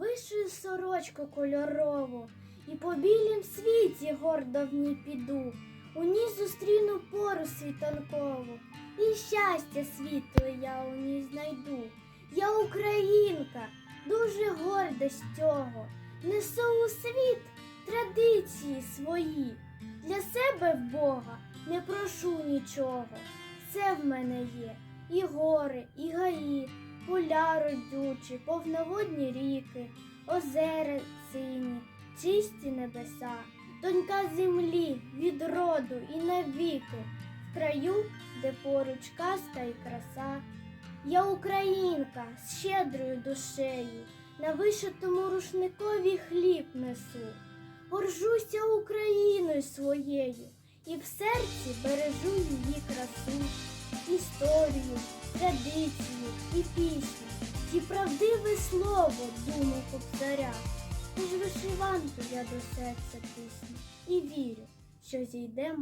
вишию сорочку кольорову, і по білім світі гордо в ній піду. У ній зустріну пору світанкову, і щастя світле я у ній знайду. Я українка, дуже горда з цього, несу у світ традиції свої. Для себе в Бога не прошу нічого. Все в мене є, і гори, і гаї, поля родючі, повноводні ріки, озера сині, чисті небеса, донька землі від роду і навіки, в краю, де поруч казка і краса. Я українка з щедрою душею, на вишитому рушникові хліб несу. Горжуся Україною своєю і в серці бережу її красу, історію, традицію і пісні, і правдиве слово думу кобзаря. Тож вишиванку я до серця тисну і вірю, що зійде